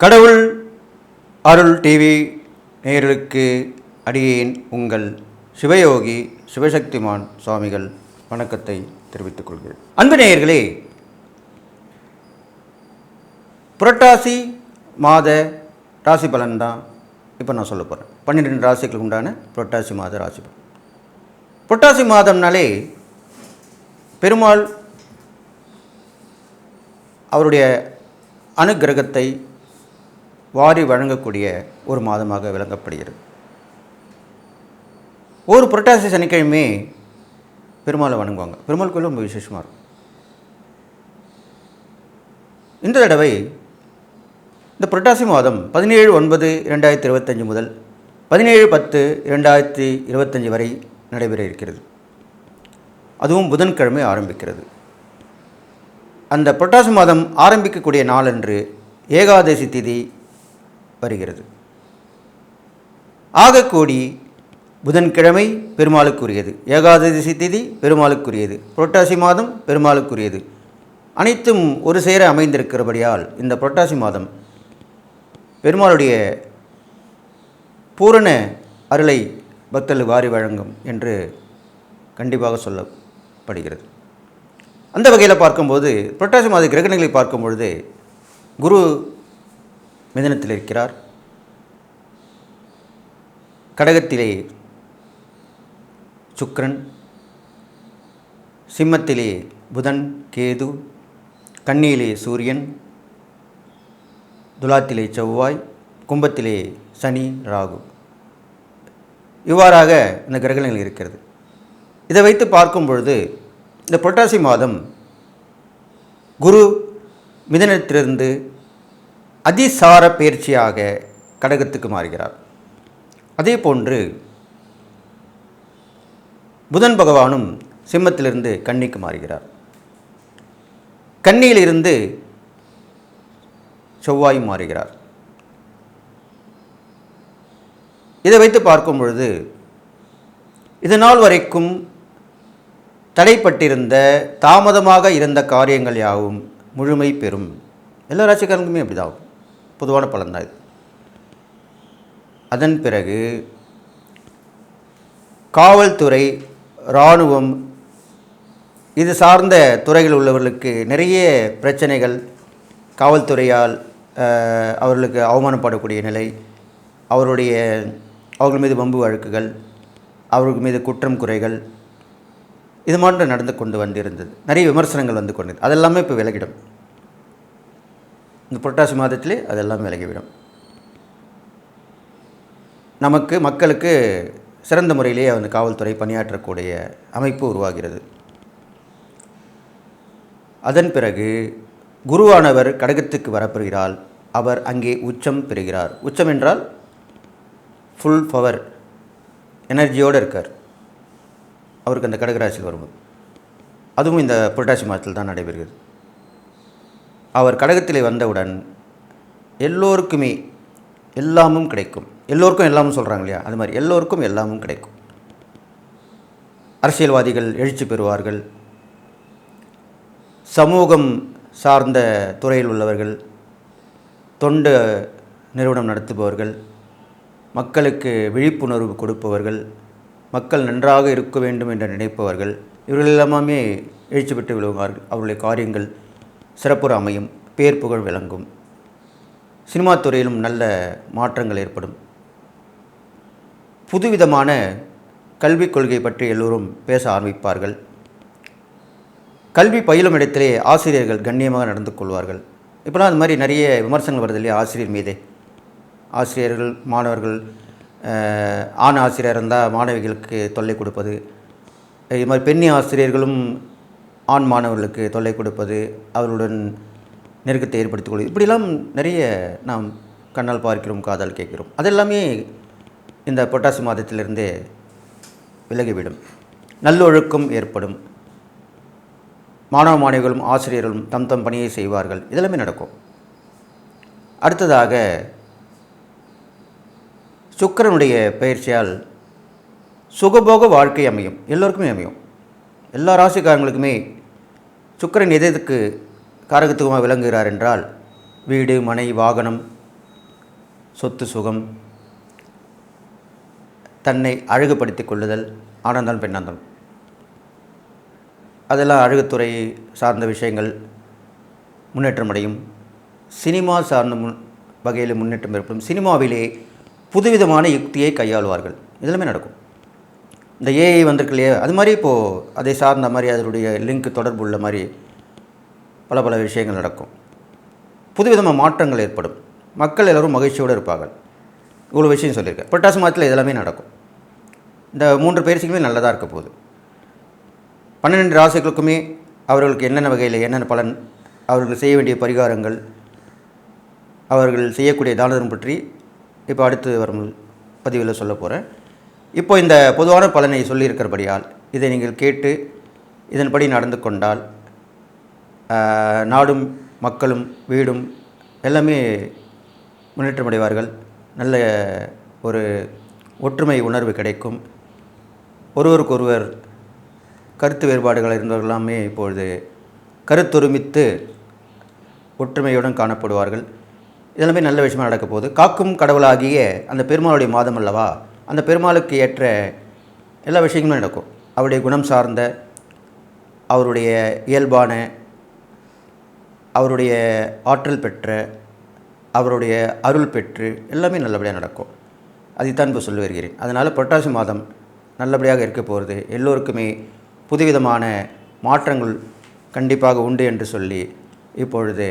கடவுள் அருள் டிவி நேயர்களுக்கு அடியேன் உங்கள் சிவயோகி சிவசக்திமான் சுவாமிகள் வணக்கத்தை தெரிவித்துக் கொள்கிறேன். அன்பு நேயர்களே புரட்டாசி மாத ராசி பலன் தான் இப்போ நான் சொல்ல போகிறேன் பன்னிரெண்டு ராசிகளுக்கு உண்டான புரட்டாசி மாத ராசி பலன். புரட்டாசி மாதம்னாலே பெருமாள் அவருடைய அனுக்கிரகத்தை வாரி வழங்கக்கூடிய ஒரு மாதமாக விளங்கப்படுகிறது. ஒரு புரட்டாசி சனிக்கிழமை பெருமாளை வணங்குவாங்க. பெருமாள் கோயில் ரொம்ப விசேஷமாக இருக்கும். இந்த தடவை இந்த புரட்டாசி மாதம் பதினேழு ஒன்பது இரண்டாயிரத்தி இருபத்தஞ்சி முதல் பதினேழு பத்து இரண்டாயிரத்தி இருபத்தஞ்சி வரை நடைபெற இருக்கிறது. அதுவும் புதன்கிழமை ஆரம்பிக்கிறது. அந்த புரட்டாசி மாதம் ஆரம்பிக்கக்கூடிய நாளன்று ஏகாதசி திதி வருகிறது. ஆகக்கூடி புதன்கிழமை பெருமாளுக்குரியது. ஏகாதசி திதி பெருமாளுக்குரியது. புரட்டாசி மாதம் பெருமாளுக்குரியது. அனைத்தும் ஒரு சேர அமைந்திருக்கிறபடியால் இந்த புரட்டாசி மாதம் பெருமாளுடைய பூரண அருளை பக்தர்கள் வாரி வழங்கும் என்று கண்டிப்பாக சொல்லப்படுகிறது. அந்த வகையில் பார்க்கும்போது புரட்டாசி மாத கிரகணங்களை பார்க்கும் பொழுது குரு மிதனத்தில் இருக்கிறார். கடகத்திலே சுக்ரன் சிம்மத்திலே புதன் கேது கண்ணியிலே சூரியன் துலாத்திலே செவ்வாய் கும்பத்திலே சனி ராகு. இவ்வாறாக இந்த கிரகணங்கள் இருக்கிறது. இதை வைத்து பார்க்கும் பொழுது இந்த புரட்டாசி மாதம் குரு மிதனத்திலிருந்து அதிசார பயிற்சியாக கடகத்துக்கு மாறுகிறார். அதே போன்று புதன் பகவானும் சிம்மத்திலிருந்து கன்னிக்கு மாறுகிறார். கன்னியிலிருந்து செவ்வாயும் மாறுகிறார். இதை வைத்து பார்க்கும் பொழுது இது நாள் வரைக்கும் தடைப்பட்டிருந்த தாமதமாக இருந்த காரியங்கள் யாவும் முழுமை பெறும். எல்லா ராசிக்காரங்களுமே அப்படிதான். பொதுவான பலன்தான் இது. அதன் பிறகு காவல்துறை இராணுவம் இது சார்ந்த துறைகள் உள்ளவர்களுக்கு நிறைய பிரச்சனைகள் காவல்துறையால் அவர்களுக்கு அவமானப்படக்கூடிய நிலை அவருடைய அவர்கள் மீது வம்பு வழக்குகள் அவர்கள் மீது குற்றம் குறைகள் இது மாதிரி நடந்து கொண்டு வந்திருந்தது. நிறைய விமர்சனங்கள் வந்து கொண்டது அதெல்லாமே இப்போ விலகிடும். இந்த புரட்டாசி மாதத்திலே அதெல்லாம் விலகிவிடும். நமக்கு மக்களுக்கு சிறந்த முறையிலேயே அந்த காவல்துறை பணியாற்றக்கூடிய அமைப்பு உருவாகிறது. அதன் பிறகு குருவானவர் கடகத்துக்கு வரப்பெறுகிறால் அவர் அங்கே உச்சம் பெறுகிறார். உச்சம் என்றால் ஃபுல் பவர் எனர்ஜியோடு இருக்கார். அவருக்கு அந்த கடகராசியில் வரும்போது. அதுவும் இந்த புரட்டாசி மாதத்தில் தான் நடைபெறுகிறது. அவர் கடகத்திலே வந்தவுடன் எல்லோருக்குமே எல்லாமும் கிடைக்கும். எல்லோருக்கும் எல்லாமும் சொல்கிறாங்க இல்லையா? அது மாதிரி எல்லோருக்கும் எல்லாமும் கிடைக்கும். அரசியல்வாதிகள் எழுச்சி பெறுவார்கள். சமூகம் சார்ந்த துறையில் உள்ளவர்கள் தொண்டு நிறுவனம் நடத்துபவர்கள் மக்களுக்கு விழிப்புணர்வு கொடுப்பவர்கள் மக்கள் நன்றாக இருக்க வேண்டும் என்று நினைப்பவர்கள் இவர்கள் எல்லாமே எழுச்சி பெற்று விழுவார்கள். அவருடைய காரியங்கள் சிறப்புற அமையும் பேர் புகழ் விளங்கும். சினிமா துறையிலும் நல்ல மாற்றங்கள் ஏற்படும். புதுவிதமான கல்விக் கொள்கை பற்றி எல்லோரும் பேச ஆரம்பிப்பார்கள். கல்வி பயிலும் இடத்திலே ஆசிரியர்கள் கண்ணியமாக நடந்து கொள்வார்கள். இப்போலாம் அது மாதிரி நிறைய விமர்சனங்கள் வருது இல்லையா? ஆசிரியர் மீதே. ஆசிரியர்கள் மாணவர்கள் ஆண் ஆசிரியர் இருந்தால் மாணவிகளுக்கு தொல்லை கொடுப்பது. இது மாதிரி பெண்ணி ஆசிரியர்களும் ஆண் மாணவர்களுக்கு தொல்லை கொடுப்பது அவர்களுடன் நெருக்கத்தை ஏற்படுத்திக் கொள்வது இப்படிலாம் நிறைய நாம் கண்ணால் பார்க்கிறோம் காதால் கேட்கிறோம். அதெல்லாமே இந்த பொட்டாசி மாதத்திலிருந்தே விலகிவிடும். நல்லொழுக்கம் ஏற்படும். மாணவ மாணவிகளும் ஆசிரியர்களும் தம் தம் பணியை செய்வார்கள். இதெல்லாமே நடக்கும். அடுத்ததாக சுக்கிரனுடைய பயிற்சியால் சுகபோக வாழ்க்கை அமையும். எல்லோருக்குமே அமையும். எல்லா ராசிக்காரங்களுக்குமே சுக்கரன் எதற்கு எதுக்கு காரகத்துவமாக விளங்குகிறார் என்றால் வீடு மனை வாகனம் சொத்து சுகம் தன்னை அழகுபடுத்தி கொள்ளுதல் ஆனந்தம் பெண்ணாந்தம். அதெல்லாம் அழகுத்துறை சார்ந்த விஷயங்கள் முன்னேற்றம் அடையும். சினிமா சார்ந்த முன் வகையில் முன்னேற்றம் ஏற்படும். சினிமாவிலே புதுவிதமான யுக்தியை கையாளுவார்கள். இதெல்லாமே நடக்கும். இந்த ஏஐ வந்திருக்கு இல்லையா? அது மாதிரி இப்போது அதை சார்ந்த மாதிரி அதனுடைய லிங்க் தொடர்பு உள்ள மாதிரி பல பல விஷயங்கள் நடக்கும். புதுவிதமாக மாற்றங்கள் ஏற்படும். மக்கள் எல்லோரும் மகிழ்ச்சியோடு இருப்பார்கள். இவ்வளோ விஷயம் சொல்லியிருக்கேன். புரட்டாசி மாதத்தில் இதெல்லாமே நடக்கும். இந்த மூன்று பயிற்சிக்குமே நல்லதாக இருக்க போகுது. பன்னிரெண்டு ராசிகளுக்குமே அவர்களுக்கு என்னென்ன வகையில் என்னென்ன பலன் அவர்கள் செய்ய வேண்டிய பரிகாரங்கள் அவர்கள் செய்யக்கூடிய தானதம் பற்றி இப்போ அடுத்து வரும் பதிவில் சொல்ல போகிறேன் இப்போ இந்த பொதுவான பலனை சொல்லியிருக்கிறபடியால் இதை நீங்கள் கேட்டு இதன்படி நடந்து கொண்டால் நாடும் மக்களும் வீடும் எல்லாமே முன்னேற்றம் அடைவார்கள் நல்ல ஒரு ஒற்றுமை உணர்வு கிடைக்கும். ஒருவருக்கொருவர் கருத்து வேறுபாடுகள் இருந்தவர்களாமே இப்பொழுது கருத்தொருமித்து ஒற்றுமையுடன் காணப்படுவார்கள். இதெல்லாமே நல்ல விஷயமாக நடக்க போகுது காக்கும் கடவுளாகிய அந்த பெருமாளுடைய மாதம் அல்லவா? அந்த பெருமாளுக்கு ஏற்ற எல்லா விஷயங்களும் நடக்கும். அவருடைய குணம் சார்ந்த அவருடைய இயல்பான அவருடைய ஆற்றல் பெற்ற அவருடைய அருள் பெற்று எல்லாமே நல்லபடியாக நடக்கும். அதைத்தான் இப்போ சொல்லி வருகிறேன். அதனால் புரட்டாசி மாதம் நல்லபடியாக இருக்க போகிறது எல்லோருக்குமே புதுவிதமான மாற்றங்கள் கண்டிப்பாக உண்டு என்று சொல்லி இப்பொழுது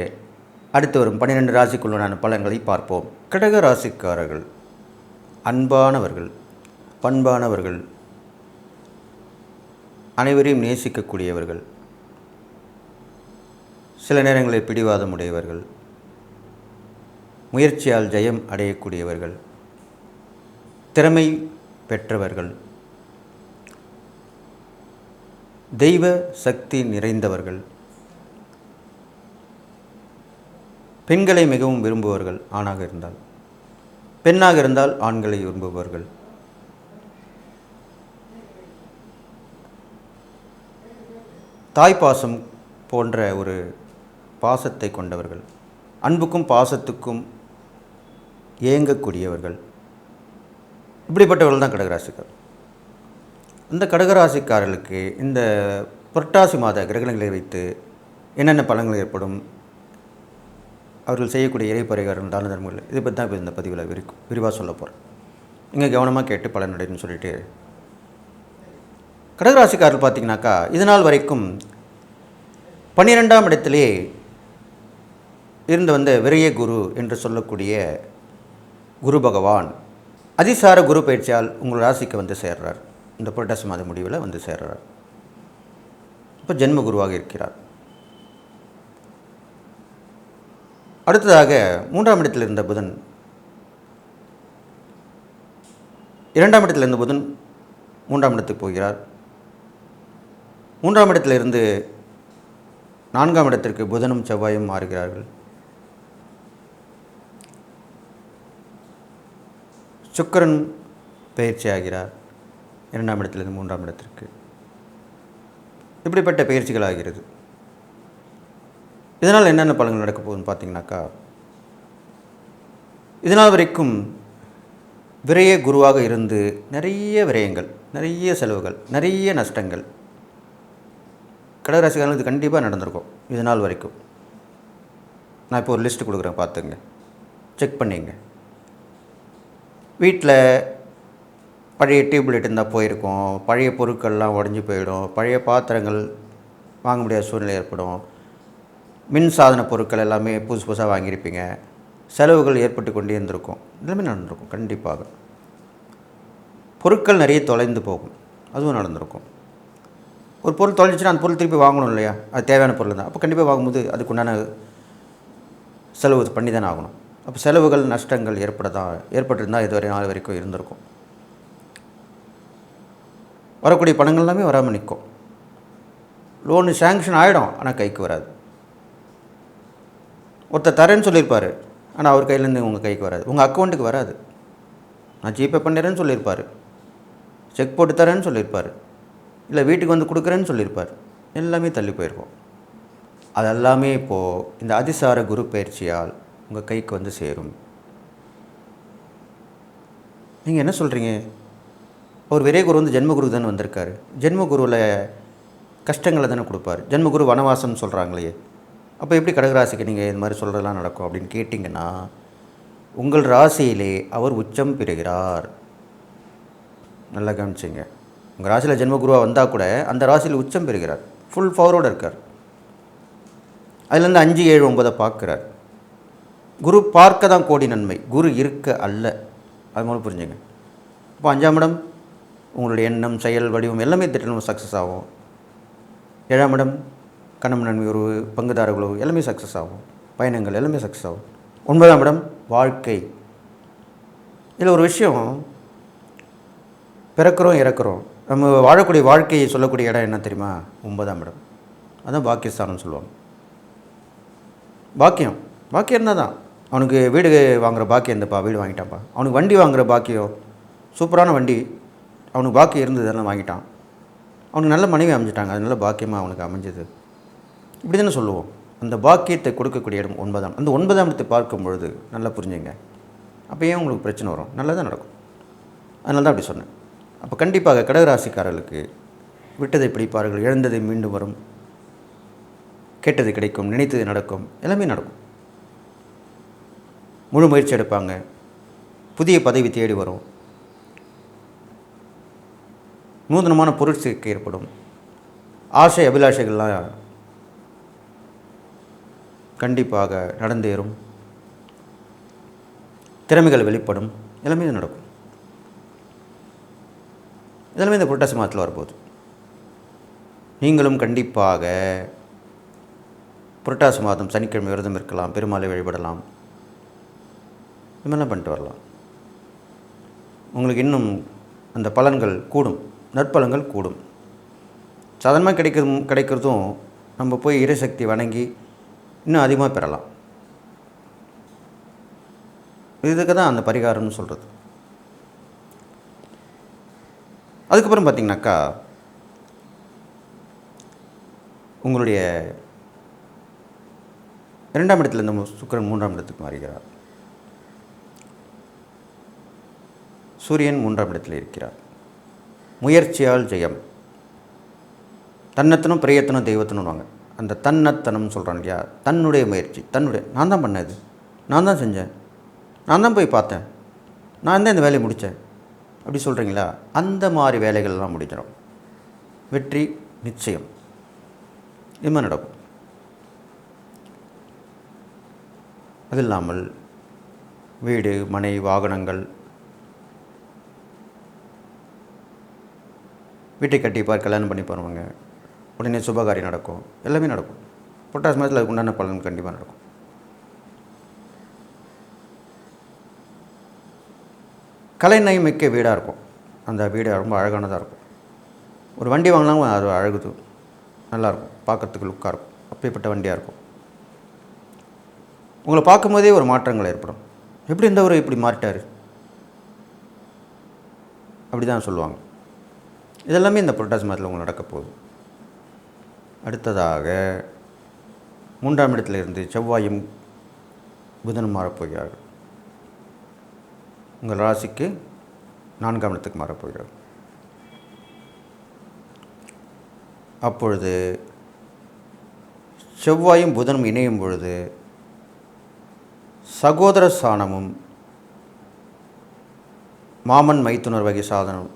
அடுத்து வரும் பன்னிரெண்டு ராசிக்குள்ளான பலன்களை பார்ப்போம். கடக ராசிக்காரர்கள். அன்பானவர்கள் பண்பானவர்கள் அனைவரையும் நேசிக்கக்கூடியவர்கள் சில நேரங்களில் பிடிவாதம் உடையவர்கள் முயற்சியால் ஜெயம் அடையக்கூடியவர்கள் திறமை பெற்றவர்கள் தெய்வ சக்தி நிறைந்தவர்கள் பெண்களை மிகவும் விரும்புவர்கள் ஆணாக இருந்தால் பெண்ணாக இருந்தால் ஆண்களை விரும்புபவர்கள். தாய்ப்பாசம் போன்ற ஒரு பாசத்தை கொண்டவர்கள் அன்புக்கும் பாசத்துக்கும் ஏங்கக்கூடியவர்கள். இப்படிப்பட்டவர்கள் தான் கடகராசிக்கார். இந்த கடகராசிக்காரர்களுக்கு இந்த புரட்டாசி மாத கிரகணங்களை வைத்து என்னென்ன பலன்கள் ஏற்படும்? அவர்கள் செய்யக்கூடிய இறை தான தர்மங்கள் இதை பற்றி தான் இப்போ இந்த பதிவில் விரி விரிவாக சொல்ல போகிறேன் நீங்கள் கவனமாக கேட்டு பலனடைன்னு சொல்லிட்டு கடகராசிக்காரர்கள் பார்த்தீங்கன்னாக்கா இது நாள் வரைக்கும் பன்னிரெண்டாம் இடத்திலே இருந்து வந்த விரைய குரு என்று சொல்லக்கூடிய குரு பகவான் அதிசார குரு பயிற்சியால் உங்கள் ராசிக்கு வந்து சேர்றார். இந்த புரட்டாசி மாத முடிவில் வந்து சேர்றார். இப்போ ஜென்ம குருவாக இருக்கிறார். அடுத்ததாக மூன்றாம் இடத்தில் இருந்த புதன். இரண்டாம் இடத்தில் இருந்த புதன் மூன்றாம் இடத்துக்கு போகிறார். மூன்றாம் இடத்திலிருந்து நான்காம் இடத்திற்கு புதனும் செவ்வாயும் மாறுகிறார்கள். சுக்கரன் பயிற்சி ஆகிறார். இரண்டாம் இடத்திலிருந்து மூன்றாம் இடத்திற்கு. இப்படிப்பட்ட பயிற்சிகள் ஆகிறது. இதனால் என்னென்ன பலன்கள் நடக்க போகுதுன்னு பார்த்தீங்கன்னாக்கா இதனால் வரைக்கும் விரைய குருவாக இருந்து நிறைய விரயங்கள் நிறைய செலவுகள் நிறைய நஷ்டங்கள் கடகராசிக்காரங்களுக்கு இது கண்டிப்பாக நடந்திருக்கும் இது நாள் வரைக்கும். நான் இப்போ ஒரு லிஸ்ட் கொடுக்குறேன் பார்த்துங்க செக் பண்ணிங்க. வீட்டில் பழைய டியூப்லைட் இருந்தால் போயிருக்கோம் பழைய பொருட்கள்லாம் உடஞ்சி போயிடும் பழைய பாத்திரங்கள் வாங்க முடியாத சூழ்நிலை ஏற்படும். மின் சாதன பொருட்கள் எல்லாமே புதுசு புதுசாக வாங்கியிருப்பீங்க. செலவுகள் ஏற்பட்டு கொண்டே இருந்திருக்கும். எல்லாமே நடந்திருக்கும். கண்டிப்பாக. பொருட்கள் நிறைய தொலைந்து போகும். அதுவும் நடந்திருக்கும். ஒரு பொருள் தொலைஞ்சிச்சுன்னா அந்த பொருள் திருப்பி வாங்கணும் இல்லையா? அது தேவையான பொருள் தான். அப்போ கண்டிப்பாக வாங்கும்போது அதுக்குண்டான செலவு பண்ணி தானே ஆகணும். அப்போ செலவுகள் நஷ்டங்கள் ஏற்பட தான் ஏற்பட்டிருந்தால் இதுவரை நாள் வரைக்கும் இருந்திருக்கும். வரக்கூடிய பணங்கள் எல்லாமே வராமல் நிற்கும். லோனு சேங்ஷன் ஆகிடும் ஆனால் கைக்கு வராது. ஒருத்தர் தரேன்னு சொல்லியிருப்பார். ஆனால் அவர் கையிலேருந்து உங்கள் கைக்கு வராது. உங்கள் அக்கௌண்ட்டுக்கு வராது. நான் ஜிபே பண்ணிடுறேன்னு சொல்லியிருப்பார். செக் போட்டு தரேன்னு சொல்லியிருப்பார். இல்லை வீட்டுக்கு வந்து கொடுக்குறேன்னு சொல்லியிருப்பார். எல்லாமே தள்ளி போயிருக்கும். அதெல்லாமே இப்போது இந்த அதிசார குரு பயிற்சியால் உங்கள் கைக்கு வந்து சேரும். நீங்கள் என்ன சொல்கிறீங்க அவர் விரை குரு வந்து ஜென்மகுரு தானே வந்திருக்காரு. ஜென்மகுருவில் கஷ்டங்களை தானே கொடுப்பார். ஜென்மகுரு வனவாசம்னு சொல்கிறாங்களே அப்போ எப்படி கடகராசிக்கு நீங்கள் இது மாதிரி சொல்கிறதெல்லாம் நடக்கும் அப்படின்னு கேட்டிங்கன்னா உங்கள் ராசியிலே அவர் உச்சம் பெறுகிறார். நல்லா கவனிச்சிங்க. உங்கள் ராசியில் ஜென்மகுருவாக வந்தால் கூட அந்த ராசியில் உச்சம் பெறுகிறார். ஃபுல் பவரோடு இருக்கார். அதுலேருந்து அஞ்சு ஏழு ஒன்பதை பார்க்குறார். குரு பார்க்க தான் கோடி நன்மை. குரு இருக்க அல்ல. அது மூலம் புரிஞ்சுங்க. இப்போ அஞ்சாம் இடம் உங்களுடைய எண்ணம் செயல் வடிவம் எல்லாமே திட்டம் சக்ஸஸ் ஆகும். ஏழாம் இடம் கணம் நன்மை உறவு பங்குதாரர் எல்லாமே சக்ஸஸ் ஆகும். பயணங்கள் எல்லாமே சக்ஸஸ் ஆகும். ஒன்பதாம் இடம் வாழ்க்கை. இதில் ஒரு விஷயம் பிறக்கிறோம் இறக்குறோம். நம்ம வாழக்கூடிய வாழ்க்கையை சொல்லக்கூடிய இடம் என்ன தெரியுமா? ஒன்பதாம் இடம். அதான் பாக்கியஸ்தானம் சொல்லுவாங்க. பாக்கியம். பாக்கியம் இருந்தால் தான் அவனுக்கு வீடு வாங்குற பாக்கியம் இருந்தப்பா வீடு வாங்கிட்டான்ப்பா. அவனுக்கு வண்டி வாங்குகிற பாக்கியம் சூப்பரான வண்டி. அவனுக்கு பாக்கியம் இருந்தது அதெல்லாம் வாங்கிட்டான். அவனுக்கு நல்ல மனைவி அமைஞ்சிட்டாங்க. அது நல்ல பாக்கியமாக அவனுக்கு அமைஞ்சது. இப்படி தானே சொல்லுவோம். அந்த பாக்கியத்தை கொடுக்கக்கூடிய இடம் ஒன்பதாம் அந்த ஒன்பதாம் இடத்தை பார்க்கும் பொழுது நல்லா புரிஞ்சுங்க. அப்போ ஏன் உங்களுக்கு பிரச்சனை வரும்? நல்லதாக நடக்கும். அதனால தான் அப்படி சொன்னேன். அப்போ கண்டிப்பாக கடகராசிக்காரர்களுக்கு விட்டதை பிடிப்பார்கள் இழந்ததை மீண்டும் வரும். கேட்டது கிடைக்கும் நினைத்தது நடக்கும் எல்லாமே நடக்கும். முழு முயற்சி எடுப்பாங்க. புதிய பதவி தேடி வரும். நூதனமான பொருட்சேர்க்கை ஏற்படும். ஆசை அபிலாஷைகள்லாம் கண்டிப்பாக நடந்தேறும். திறமைகள் வெளிப்படும். எல்லாமே நடக்கும். இதெல்லாமே இந்த புரட்டாசி மாதத்தில் வரப்போகுது. நீங்களும் கண்டிப்பாக புரட்டாசி மாதம் சனிக்கிழமை விரதம் இருக்கலாம் பெருமாளை வழிபடலாம். இது மாதிரிலாம் பண்ணிட்டு வரலாம். உங்களுக்கு இன்னும் அந்த பலன்கள் கூடும். நற்பலன்கள் கூடும். சாதாரணமாக கிடைக்கிறதும் கிடைக்கிறதும் நம்ம போய் இறைசக்தி வணங்கி இன்னும் அதிகமாக பெறலாம். இதுக்கு தான் அந்த பரிகாரம்னு சொல்கிறது அதுக்கப்புறம் பார்த்தீங்கன்னாக்கா உங்களுடைய இரண்டாம் இடத்துல இந்த சுக்கரன் மூன்றாம் இடத்துக்கு மாறுகிறார். சூரியன் மூன்றாம் இடத்தில் இருக்கிறார். முயற்சியால் ஜெயம். தன்னத்தனம் பிரயத்தனம் தெய்வத்தனம்வாங்க அந்த தன்னத்தனம் சொல்கிறான் இல்லையா? தன்னுடைய முயற்சி தன்னுடைய நான் தான் பண்ணது நான் தான் செஞ்சேன். நான் தான் போய் பார்த்தேன். நான் தான் இந்த வேலையை முடித்தேன். அப்படி சொல்கிறீங்களா அந்த மாதிரி வேலைகள்லாம் முடிஞ்சிடும். வெற்றி நிச்சயம். இது மாதிரி நடக்கும். அது இல்லாமல் வீடு மனை வாகனங்கள் வீட்டை கட்டிப்பார் கல்யாணம் பண்ணி போகிறவங்க உடனே சுபகாரியம் நடக்கும். எல்லாமே நடக்கும். புரட்டாசி மாதத்தில் அதுக்கு உண்டான பலன் கண்டிப்பாக நடக்கும். கலைநயம் மிக்க வீடாக இருக்கும். அந்த வீடு ரொம்ப அழகானதாக இருக்கும். ஒரு வண்டி வாங்கினாலும் அது அழகுது. நல்லாயிருக்கும் பார்க்குறதுக்கு லுக்காக இருக்கும். அப்படிப்பட்ட வண்டியாக இருக்கும். உங்களை பார்க்கும்போதே ஒரு மாற்றங்கள் ஏற்படும். எப்படி இருந்தவர் இப்படி மாறிட்டார்? அப்படி தான் சொல்லுவாங்க. இதெல்லாமே இந்த புரட்டாசி மாதத்தில் உங்களுக்கு நடக்க போகுது. அடுத்ததாக மூன்றாம் இடத்திலிருந்து செவ்வாயும் புதனும் மாறப்போகிறார்கள். உங்கள் ராசிக்கு நான்காம் இடத்துக்கு மாறப்போகிறார் அப்பொழுது செவ்வாயும் புதனும் இணையும் பொழுது சகோதர சாணமும் மாமன் மைத்துனர் வகை சாதனம்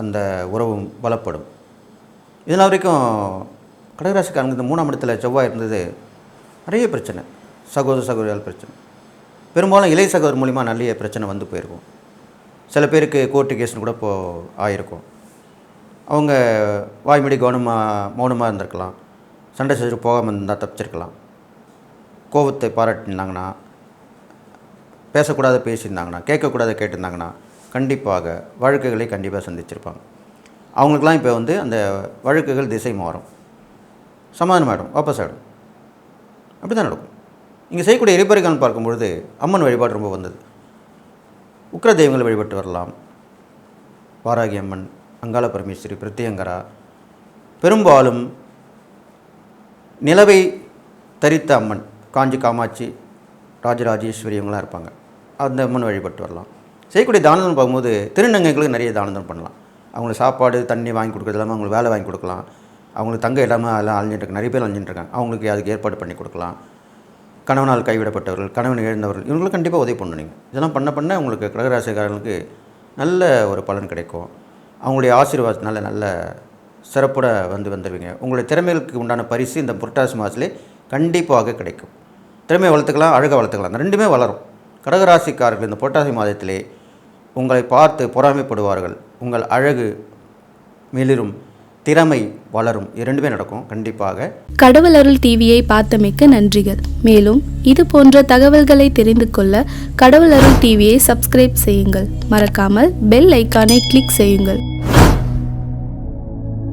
அந்த உறவும் பலப்படும். இதனால் வரைக்கும் கடகராசிக்காரங்க இந்த மூணாம் இடத்துல செவ்வாய் இருந்தது நிறைய பிரச்சனை. சகோதர சகோதரியால் பிரச்சனை. பெரும்பாலும் இளைய சகோதரர் மூலிமா நிறைய பிரச்சனை வந்து போயிருக்கும். சில பேருக்கு கோர்ட்டு கேஸ்னு கூட இப்போது ஆயிருக்கும். அவங்க வாய்மொழி கவனமாக மௌனமாக இருந்திருக்கலாம். சண்டை செஞ்சு போகாமல் இருந்தால் தப்பிச்சிருக்கலாம். கோபத்தை பாராட்டியிருந்தாங்கன்னா பேசக்கூடாத பேசியிருந்தாங்கன்னா கேட்கக்கூடாத கேட்டிருந்தாங்கன்னா கண்டிப்பாக வழக்குகளை கண்டிப்பாக சந்திச்சிருப்பாங்க. அவங்களுக்கெல்லாம் இப்போ வந்து அந்த வழக்குகள் திசை மாறும். சமாதானம் ஆகிடும் வாபஸ் ஆகிடும். அப்படி தான் நடக்கும். இங்கே செய்யக்கூடிய எரிபறிகான் பார்க்கும்பொழுது அம்மன் வழிபாடு ரொம்ப வந்தது. உக்ர தெய்வங்களை வழிபட்டு வரலாம். வாராகி அம்மன் அங்காள பரமேஸ்வரி பிரத்யங்கரா. பெரும்பாலும் நிலவை தரித்த அம்மன் காஞ்சி காமாட்சி ராஜராஜேஸ்வரி இவங்களாம் இருப்பாங்க. அந்த அம்மன் வழிபட்டு வரலாம். செய்யக்கூடிய தானதம் பார்க்கும்போது திருநங்கைகளுக்கு நிறைய தானதம் பண்ணலாம். அவங்களுக்கு சாப்பாடு தண்ணி வாங்கி கொடுக்குறது இல்லாமல் அவங்களுக்கு வேலை வாங்கி கொடுக்கலாம். அவங்களுக்கு தங்க இடமா எல்லாம் அழிஞ்சிட்டு இருக்காங்க நிறைய பேர் அழிஞ்சிட்டுருக்காங்க அவங்களுக்கு அதுக்கு ஏற்பாடு பண்ணி கொடுக்கலாம். கணவனால் கைவிடப்பட்டவர்கள் கணவன் இழந்தவர்கள் இவங்களுக்கு கண்டிப்பாக உதவி பண்ணணும் நீங்கள் இதெல்லாம் பண்ண பண்ண உங்களுக்கு கடகராசிக்காரர்களுக்கு நல்ல ஒரு பலன் கிடைக்கும். அவங்களுடைய ஆசீர்வாதத்தினால நல்ல சிறப்புட வந்து வந்துடுவீங்க உங்களுடைய திறமைகளுக்கு உண்டான பரிசு இந்த புரட்டாசி மாதத்திலே கண்டிப்பாக கிடைக்கும். திறமையை வளர்த்துக்கலாம் அழகாக வளர்த்துக்கலாம். ரெண்டுமே வளரும். கடகராசிக்காரர்கள் இந்த புரட்டாசி மாதத்திலே உங்களை பார்த்து பொறாமைப்படுவார்கள். உங்கள் அழகு மிளிரும் திறமை வளரும். இரண்டுமே நடக்கும். கண்டிப்பாக. கடவுள் அருள் டிவியை பார்த்தமைக்க நன்றிகள். மேலும் இது போன்ற தகவல்களை தெரிந்து கொள்ள கடவுள் அருள் டிவியை சப்ஸ்கிரைப் செய்யுங்கள். மறக்காமல் பெல் ஐக்கானை கிளிக் செய்யுங்கள்.